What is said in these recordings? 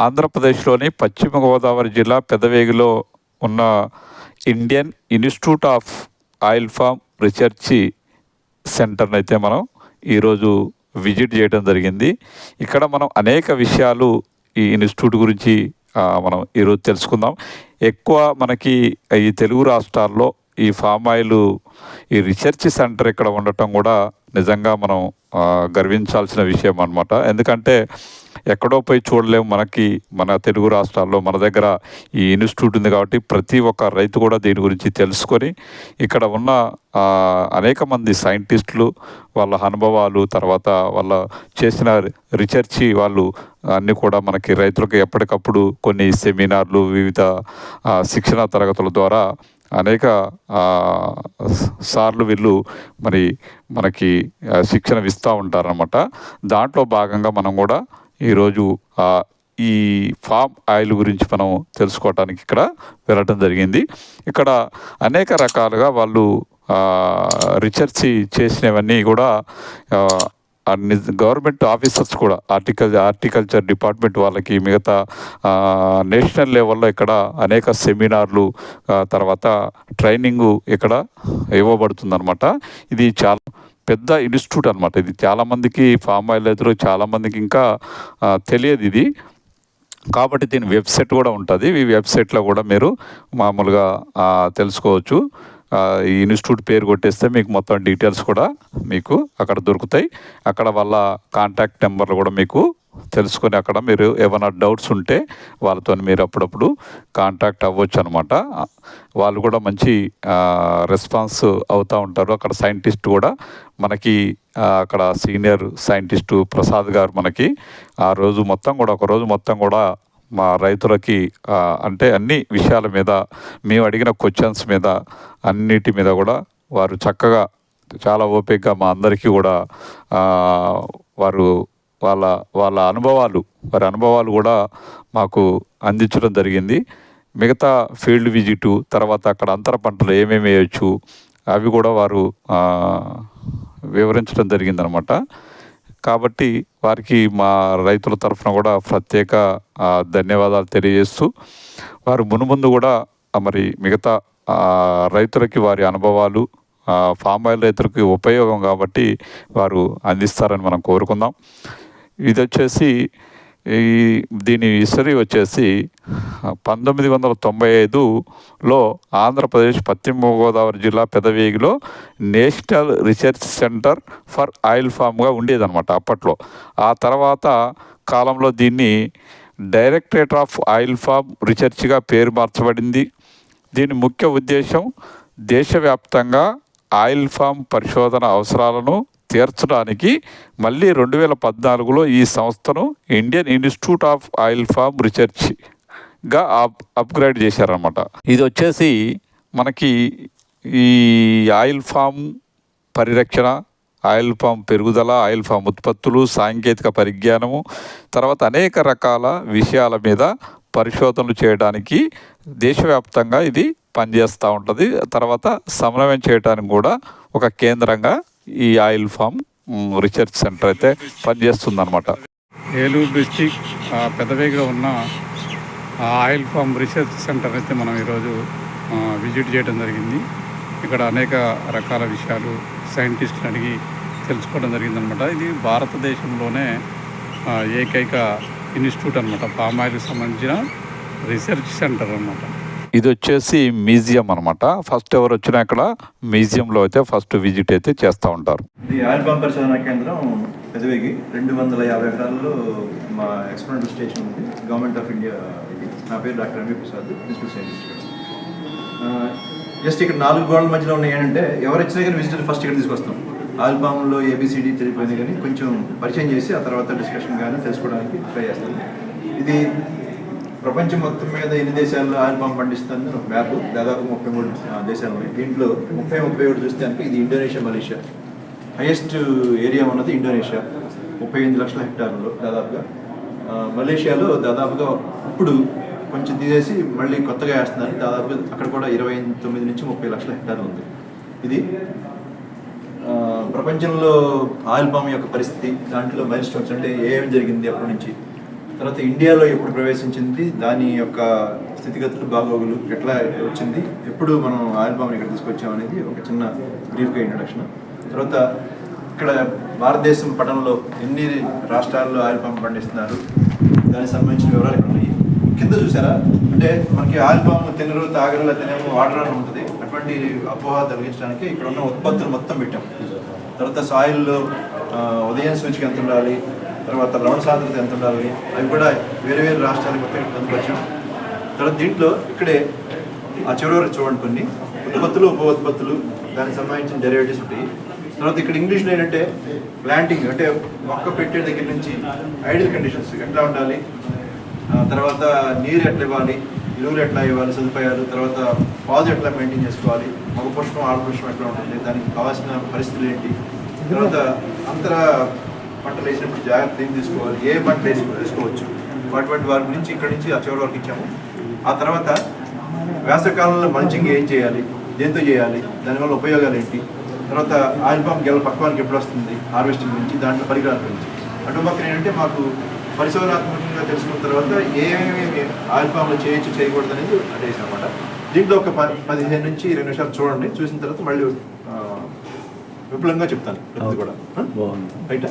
ఆంధ్రప్రదేశ్లోని పశ్చిమ గోదావరి జిల్లా పెదవేగిలో ఉన్న Indian institute of oil palm research సెంటర్ని అయితే మనం ఈరోజు విజిట్ చేయడం జరిగింది. ఇక్కడ మనం అనేక విషయాలు ఈ ఇన్స్టిట్యూట్ గురించి మనం ఈరోజు తెలుసుకుందాం. ఎక్కువ మనకి ఈ తెలుగు రాష్ట్రాల్లో ఈ ఫామ్ ఆయిల్ ఈ రీసెర్చ్ సెంటర్ ఇక్కడ ఉండటం కూడా నిజంగా మనం గర్వించాల్సిన విషయం అన్నమాట. ఎందుకంటే ఎక్కడో పోయి చూడలేము మనకి మన తెలుగు రాష్ట్రాల్లో మన దగ్గర ఈ ఇన్స్టిట్యూట్ ఉంది కాబట్టి ప్రతి ఒక్క రైతు కూడా దీని గురించి తెలుసుకొని ఇక్కడ ఉన్న అనేక మంది సైంటిస్టులు వాళ్ళ అనుభవాలు తర్వాత వాళ్ళ చేసిన రీసెర్చి వాళ్ళు అన్నీ కూడా మనకి రైతులకు ఎప్పటికప్పుడు కొన్ని సెమినార్లు వివిధ శిక్షణ తరగతుల ద్వారా అనేక సార్లు వీళ్ళు మరి మనకి శిక్షణ ఇస్తూ ఉంటారనమాట దాంట్లో భాగంగా మనం కూడా ఈరోజు ఈ ఫామ్ ఆయిల్ గురించి మనం తెలుసుకోవటానికి ఇక్కడ వెళ్ళటం జరిగింది. ఇక్కడ అనేక రకాలుగా వాళ్ళు రీసెర్చ్ చేసినవన్నీ కూడా గవర్నమెంట్ ఆఫీసర్స్ కూడా ఆర్టికల్ హార్టికల్చర్ డిపార్ట్మెంట్ వాళ్ళకి మిగతా నేషనల్ లెవెల్లో ఇక్కడ అనేక సెమినార్లు తర్వాత ట్రైనింగు ఇక్కడ ఇవ్వబడుతుందన్నమాట. ఇది చాలా పెద్ద ఇన్స్టిట్యూట్ అనమాట ఇది చాలామందికి ఫామ్ ఆయిల్ రైతులు చాలామందికి ఇంకా తెలియదు ఇది. కాబట్టి దీని వెబ్సైట్ కూడా ఉంటుంది. ఈ వెబ్సైట్లో కూడా మీరు మామూలుగా తెలుసుకోవచ్చు. ఈ ఇన్స్టిట్యూట్ పేరు కొట్టేస్తే మీకు మొత్తం డీటెయిల్స్ కూడా మీకు అక్కడ దొరుకుతాయి. అక్కడ వాళ్ళ కాంటాక్ట్ నెంబర్లు కూడా మీకు తెలుసుకొని అక్కడ మీరు ఏమైనా డౌట్స్ ఉంటే వాళ్ళతో మీరు అప్పుడప్పుడు కాంటాక్ట్ అవ్వచ్చు అనమాట వాళ్ళు కూడా మంచి రెస్పాన్స్ అవుతూ ఉంటారు. అక్కడ సైంటిస్ట్ కూడా మనకి అక్కడ సీనియర్ సైంటిస్టు ప్రసాద్ గారు మనకి ఆ రోజు మొత్తం కూడా ఒక రోజు మొత్తం కూడా మా రైతులకి అంటే అన్ని విషయాల మీద మేము అడిగిన క్వశ్చన్స్ మీద అన్నిటి మీద కూడా వారు చక్కగా చాలా ఓపికగా మా అందరికీ కూడా వారు వాళ్ళ వాళ్ళ అనుభవాలు వారి అనుభవాలు కూడా మాకు అందించడం జరిగింది. మిగతా ఫీల్డ్ విజిట్ తర్వాత అక్కడ అంతర పంటలు ఏమేమి వేయచ్చు అవి కూడా వారు వివరించడం జరిగిందనమాట. కాబట్టి వారికి మా రైతుల తరఫున కూడా ప్రత్యేక ధన్యవాదాలు తెలియజేస్తూ వారు మునుముందు కూడా మరి మిగతా రైతులకి వారి అనుభవాలు ఫామ్ ఆయిల్ రైతులకి ఉపయోగం కాబట్టి వారు అందిస్తారని మనం కోరుకుందాం. ఇది వచ్చేసి ఈ దీని హిస్టరీ వచ్చేసి పంతొమ్మిది వందల తొంభై ఐదులో ఆంధ్రప్రదేశ్ పశ్చిమ గోదావరి జిల్లా పెదవేగిలో national research centre for oil ఫామ్గా ఉండేదన్నమాట అప్పట్లో. ఆ తర్వాత కాలంలో దీన్ని డైరెక్టరేట్ ఆఫ్ ఆయిల్ ఫామ్ రీసెర్చ్గా పేరు మార్చబడింది. దీని ముఖ్య ఉద్దేశం దేశవ్యాప్తంగా ఆయిల్ ఫామ్ పరిశోధన అవసరాలను తీర్చడానికి మళ్ళీ రెండు వేల పద్నాలుగులో ఈ సంస్థను Indian institute of oil palm రీసెర్చ్గా up upgrade చేశారనమాట ఇది వచ్చేసి మనకి ఈ ఆయిల్ ఫామ్ పరిరక్షణ ఆయిల్ ఫామ్ పెరుగుదల ఆయిల్ ఫామ్ ఉత్పత్తులు సాంకేతిక పరిజ్ఞానము తర్వాత అనేక రకాల విషయాల మీద పరిశోధనలు చేయడానికి దేశవ్యాప్తంగా ఇది పనిచేస్తూ ఉంటుంది. తర్వాత సమన్వయం చేయడానికి కూడా ఒక కేంద్రంగా ఈ ఆయిల్ ఫామ్ రీసెర్చ్ సెంటర్ అయితే పనిచేస్తుందన్నమాట. ఏలూరు డిస్టిక్ ఆ, ఉన్న ఆ ఆయిల్ ఫామ్ రీసెర్చ్ సెంటర్ అయితే మనం ఈరోజు విజిట్ చేయడం జరిగింది. ఇక్కడ అనేక రకాల విషయాలు సైంటిస్ట్ని అడిగి తెలుసుకోవడం జరిగిందనమాట ఇది భారతదేశంలోనే ఏకైక ఇన్స్టిట్యూట్ అనమాట పామ్ ఆయిల్కి సంబంధించిన రీసెర్చ్ సెంటర్ అనమాట ఇది వచ్చేసి మ్యూజియం అనమాట ఫస్ట్ ఎవరు వచ్చినా ఇక్కడ మ్యూజియంలో అయితే ఫస్ట్ విజిట్ అయితే చేస్తూ ఉంటారు. ఇది ఆయిల్ పరిశోధన కేంద్రం పెదవికి రెండు వందల యాభై ఎకరాల్లో మా ఎక్స్పెరిమెంటల్ స్టేషన్ ఉంది. గవర్నమెంట్ ఆఫ్ ఇండియా ఇది. నా పేరు doctor M V Prasad principal scientist just ఇక్కడ నాలుగు గోడల మధ్యలో ఉన్నాయి ఏంటంటే ఎవరు వచ్చినా కానీ విజిటర్ ఫస్ట్ ఇక్కడ తీసుకొస్తాం. ఆల్బామ్లో ఏబిసిడి తెలిపోయింది కానీ కొంచెం పరిచయం చేసి ఆ తర్వాత డిస్కషన్ కానీ తెలుసుకోవడానికి ట్రై చేస్తాం. ఇది ప్రపంచం మొత్తం మీద ఎన్ని దేశాల్లో ఆల్బమ్ పండిస్తాను పండిస్తుంది మ్యాప్ దాదాపు ముప్పై మూడు ఆ, దేశాలు ఉన్నాయి. దీంట్లో ముప్పై ముప్పై ఒకటి చూస్తే కనుక ఇది ఇండోనేషియా మలేషియా. హైయెస్ట్ ఏరియా ఉన్నది ఇండోనేషియా. ముప్పై ఎనిమిది లక్షల హెక్టార్లు దాదాపుగా. మలేషియాలో దాదాపుగా ఇప్పుడు కొంచెం తీసేసి మళ్ళీ కొత్తగా వేస్తున్నారు. దాదాపుగా అక్కడ కూడా ఇరవై తొమ్మిది నుంచి ముప్పై లక్షల హెక్టార్లు ఉంది. ఇది ప్రపంచంలో ఆల్బమ్ యొక్క పరిస్థితి దాంట్లో మైల్ స్టోన్స్ అంటే ఏమేమి జరిగింది అప్పటి నుంచి? తర్వాత ఇండియాలో ఎప్పుడు ప్రవేశించింది దాని యొక్క స్థితిగతులు బాగోగులు ఎట్లా వచ్చింది ఎప్పుడు మనం ఆయిల్ ఇక్కడ తీసుకొచ్చాం అనేది ఒక చిన్న బ్రీఫ్గా ఇంట్రడక్షన్ తర్వాత ఇక్కడ భారతదేశం పటంలో ఎన్ని రాష్ట్రాల్లో ఆయిల్ పండిస్తున్నారు దానికి సంబంధించిన వివరాలు ఇక్కడ ఉన్నాయి. కింద చూసారా? అంటే మనకి ఆయిల్ తినరు తాగరు తినేమో వాటర్ ఉంటుంది. అటువంటి అపోహ తొలగించడానికి ఇక్కడ ఉన్న ఉత్పత్తులు మొత్తం పెట్టాం. తర్వాత సాయిల్లో ఉదయం సూచిక ఎంత ఉండాలి తర్వాత లవణ సాంద్రత ఎంత ఉండాలి? అవి కూడా వేరే వేరే రాష్ట్రాలకు పొందవచ్చు పొందుపరిచాం తర్వాత దీంట్లో ఇక్కడే ఆ చివరి వరకు చూడండి కొన్ని. ఉత్పత్తులు ఉప ఉత్పత్తులు దానికి సంబంధించిన డెరివేటివ్స్ ఉంటాయి. తర్వాత ఇక్కడ ఇంగ్లీష్లో ఏంటంటే ప్లాంటింగ్ అంటే మొక్క పెట్టే దగ్గర నుంచి ఐడియల్ కండిషన్స్ ఎట్లా ఉండాలి? ఆ తర్వాత నీరు ఎట్లా ఇవ్వాలి? ఇరువులు ఎట్లా ఇవ్వాలి? సదుపాయాలు తర్వాత పాదు ఎట్లా మెయింటైన్ చేసుకోవాలి? మగ పుష్పం ఆడ పుష్పం ఎట్లా ఉంటుంది దానికి కావాల్సిన పరిస్థితులు ఏంటి? తర్వాత అంతర పంటలు వేసినప్పుడు జాగ్రత్త ఏం తీసుకోవాలి? ఏ పంటలు వేసి తీసుకోవచ్చు? అటువంటి వారి నుంచి ఇక్కడ నుంచి ఆ చివరి వరకు ఇచ్చాము. ఆ తర్వాత వేసవకాలంలో మంచింగ్ ఏం చేయాలి? దేంతో చేయాలి? దానివల్ల ఉపయోగాలు ఏంటి? తర్వాత ఆయిల్ పంప్ గెల పక్వానికి ఎప్పుడు వస్తుంది? హార్వెస్టింగ్ నుంచి దాంట్లో పరికరాల గురించి అటు పక్కన ఏంటంటే మాకు పరిశోధనాత్మకంగా తెలుసుకున్న తర్వాత ఏమేమి ఆయిల్ పాంలో చేయొచ్చు చేయకూడదు అనేది అడిగేసి అనమాట దీంట్లో ఒక పదిహేను నుంచి ఇరవై నిమిషాలు చూడండి. చూసిన తర్వాత మళ్ళీ విపులంగా చెప్తాను ప్రతిది కూడా. రైట్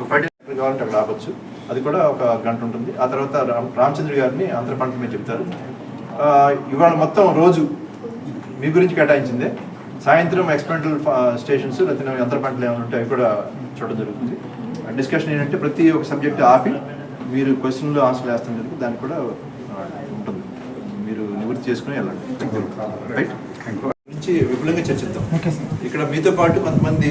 ఒక ఫైవ్ డేస్ కావాలంటే అక్కడ ఆపచ్చు అది కూడా ఒక గంట ఉంటుంది. ఆ తర్వాత రామ్ రామచంద్ర గారిని ఆంధ్ర పంట మీద చెప్తారు. ఇవాళ మొత్తం రోజు మీ గురించి కేటాయించిందే. సాయంత్రం ఎక్స్పెరిమెంటల్ స్టేషన్స్ లేకపోతే పంటలు ఏమైనా ఉంటే అవి కూడా చూడడం జరుగుతుంది. డిస్కషన్ ఏంటంటే ప్రతి ఒక్క సబ్జెక్ట్ ఆపి మీరు క్వశ్చన్లు ఆన్సర్లు వేస్తాం జరుగుతుంది. దానికి కూడా ఉంటుంది. మీరు నివృత్తి చేసుకుని వెళ్ళండి. రైట్ గురించి విపులంగా చర్చిద్దాం. ఇక్కడ మీతో పాటు కొంతమంది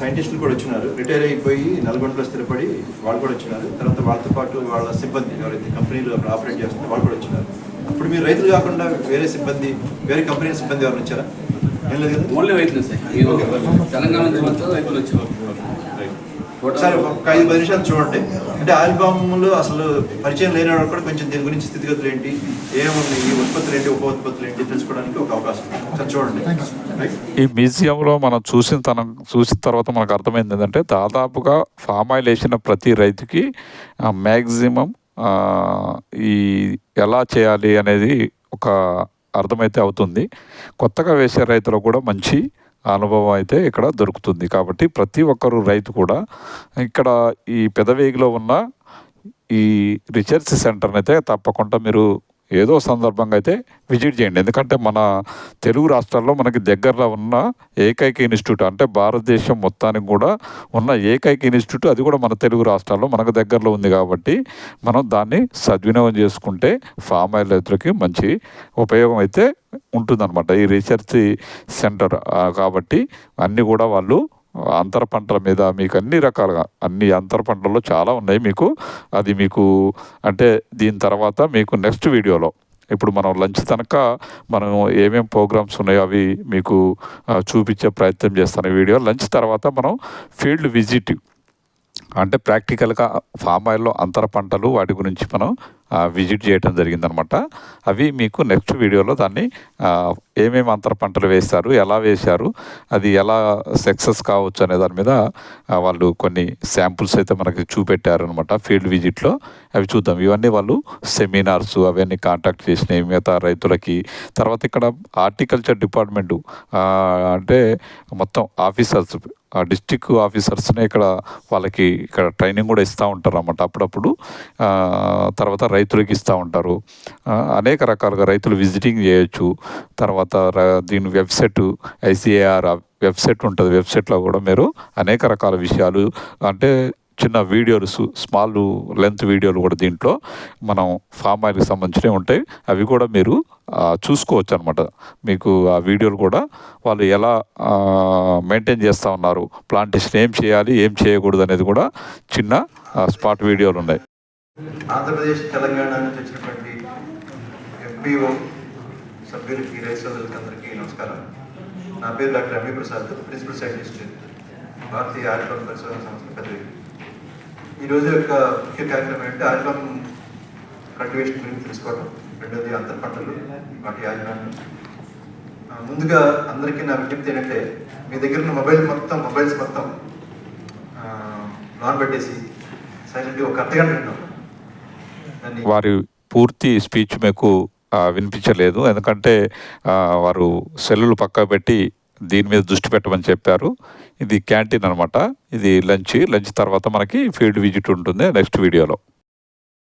సైంటిస్టులు కూడా వచ్చినారు. రిటైర్ అయిపోయి నల్గొండలో స్థిరపడి వాళ్ళు కూడా వచ్చినారు. తర్వాత వాళ్ళతో పాటు వాళ్ళ సిబ్బంది ఎవరైతే కంపెనీలు అక్కడ ఆపరేట్ చేస్తున్నారో వాళ్ళు కూడా వచ్చినారు. ఇప్పుడు మీరు రైతులు కాకుండా వేరే సిబ్బంది వేరే కంపెనీ సిబ్బంది ఎవరు వచ్చారా? ఏం లేదు ఓన్లీ రైతులు సార్. తెలంగాణ రైతులు వచ్చారు. ఒకసారి ఒక ఐదు పది నిమిషాలు చూడండి. అంటే ఆల్బమ్లో అసలు పరిచయం లేని వాడు కూడా కొంచెం దీని గురించి స్థితిగతులు ఏంటి ఏముంది ఈ ఉత్పత్తులు ఏంటి ఉప ఉత్పత్తులు ఏంటి తెలుసుకోవడానికి ఒక అవకాశం ఉంది. ఒకసారి చూడండి. రైట్ ఈ మ్యూజియంలో మనం చూసిన తన చూసిన తర్వాత మనకు అర్థమైంది ఏంటంటే దాదాపుగా ఫామ్ ఆయిల్ వేసిన ప్రతి రైతుకి మ్యాక్సిమం ఈ ఎలా చేయాలి అనేది ఒక అర్థమైతే అవుతుంది. కొత్తగా వేసే రైతులకు కూడా మంచి అనుభవం అయితే ఇక్కడ దొరుకుతుంది. కాబట్టి ప్రతి ఒక్కరు రైతు కూడా ఇక్కడ ఈ పెదవేగిలో ఉన్న ఈ రీసెర్చ్ సెంటర్ని అయితే తప్పకుండా మీరు ఏదో సందర్భంగా అయితే విజిట్ చేయండి. ఎందుకంటే మన తెలుగు రాష్ట్రాల్లో మనకి దగ్గరలో ఉన్న ఏకైక ఇన్స్టిట్యూట్ అంటే భారతదేశం మొత్తానికి కూడా ఉన్న ఏకైక ఇన్స్టిట్యూట్ అది కూడా మన తెలుగు రాష్ట్రాల్లో మనకు దగ్గరలో ఉంది. కాబట్టి మనం దాన్ని సద్వినియోగం చేసుకుంటే ఫామ్ ఆయిల్ రైతులకి మంచి ఉపయోగం అయితే ఉంటుందన్నమాట. ఈ రీసెర్చ్ సెంటర్ కాబట్టి అన్నీ కూడా వాళ్ళు అంతర పంటల మీద మీకు అన్ని రకాలుగా అన్ని అంతర పంటల్లో చాలా ఉన్నాయి మీకు. అది మీకు అంటే దీని తర్వాత మీకు నెక్స్ట్ వీడియోలో ఇప్పుడు మనం లంచ్ తనక మనం ఏమేం ప్రోగ్రామ్స్ ఉన్నాయో అవి మీకు చూపించే ప్రయత్నం చేస్తాను. వీడియో లంచ్ తర్వాత మనం ఫీల్డ్ విజిట్ అంటే ప్రాక్టికల్గా ఫామ్ ఆయిల్లో అంతర పంటలు వాటి గురించి మనం విజిట్ చేయడం జరిగిందనమాట. అవి మీకు నెక్స్ట్ వీడియోలో దాన్ని ఏమేమి అంతర పంటలు వేశారు ఎలా వేశారు అది ఎలా సక్సెస్ కావచ్చు అనే దాని మీద వాళ్ళు కొన్ని శాంపుల్స్ అయితే మనకి చూపెట్టారు అనమాట ఫీల్డ్ విజిట్లో. అవి చూద్దాం. ఇవన్నీ వాళ్ళు సెమినార్స్ అవన్నీ కాంటాక్ట్ చేసినాయి మిగతా రైతులకి. తర్వాత ఇక్కడ హార్టికల్చర్ డిపార్ట్మెంటు అంటే మొత్తం ఆఫీసర్స్ డిస్టిక్ ఆఫీసర్స్నే ఇక్కడ వాళ్ళకి ఇక్కడ ట్రైనింగ్ కూడా ఇస్తూ ఉంటారు అన్నమాట అప్పుడప్పుడు తర్వాత రైతులకి ఇస్తూ ఉంటారు. అనేక రకాలుగా రైతులు విజిటింగ్ చేయొచ్చు. తర్వాత దీని వెబ్సైట్ ఐసీఏఆర్ వెబ్సైట్ ఉంటుంది. వెబ్సైట్లో కూడా మీరు అనేక రకాల విషయాలు అంటే చిన్న వీడియోలు స్మాల్ లెంత్ వీడియోలు కూడా దీంట్లో మనం ఫామ్ ఆయిల్కి సంబంధించినవి ఉంటాయి. అవి కూడా మీరు చూసుకోవచ్చు అనమాట మీకు ఆ వీడియోలు కూడా వాళ్ళు ఎలా మెయింటైన్ చేస్తూ ఉన్నారు ప్లాంటేషన్ ఏం చేయాలి ఏం చేయకూడదు అనేది కూడా చిన్న స్పాట్ వీడియోలు ఉన్నాయి. ఆంధ్రప్రదేశ్ తెలంగాణ నుంచి వచ్చినటువంటి ఎంపీఓ సభ్యులకి రైతు అందరికీ నమస్కారం. నా పేరు doctor M V Prasad principal scientist భారతీయ ఆల్బమ్ పరిశోధన సంస్థ పెద్దవి. ఈరోజు యొక్క ముఖ్య కార్యక్రమం ఏంటంటే ఆల్బమ్ కల్టివేషన్ గురించి తెలుసుకోవడం రెండోది అంతర్ పంటలు వాటి యాజమాన్యం. ముందుగా అందరికీ నా విజ్ఞప్తి ఏంటంటే మీ దగ్గర ఉన్న మొబైల్ మొత్తం మొబైల్స్ మొత్తం నాన్ పెట్టేసి సైలెంట్గా ఒక అర్ధగంట విన్నాం. వారి పూర్తి స్పీచ్ మీకు వినిపించలేదు. ఎందుకంటే వారు సెల్లులు పక్క పెట్టి దీని మీద దృష్టి పెట్టమని చెప్పారు. ఇది క్యాంటీన్ అనమాట ఇది లంచ్. లంచ్ తర్వాత మనకి ఫీల్డ్ విజిట్ ఉంటుంది నెక్స్ట్ వీడియోలో.